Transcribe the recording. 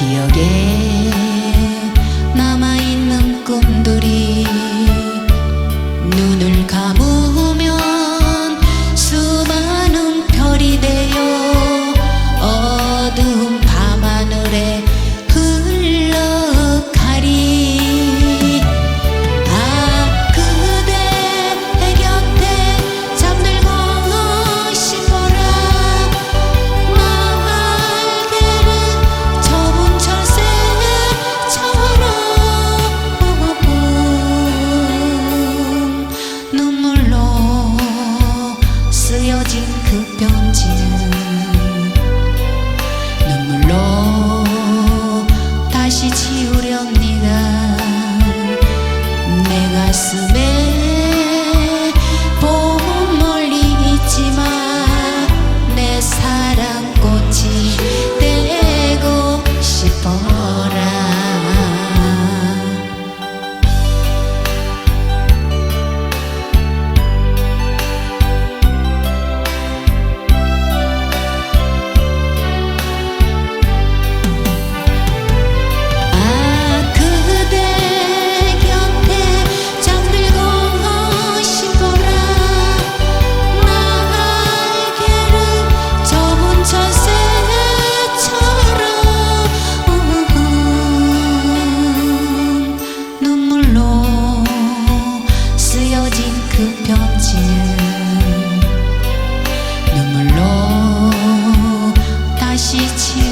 기억에 남아있는 꿈들이 눈을 감은 눈물로 다시 지우려 吸气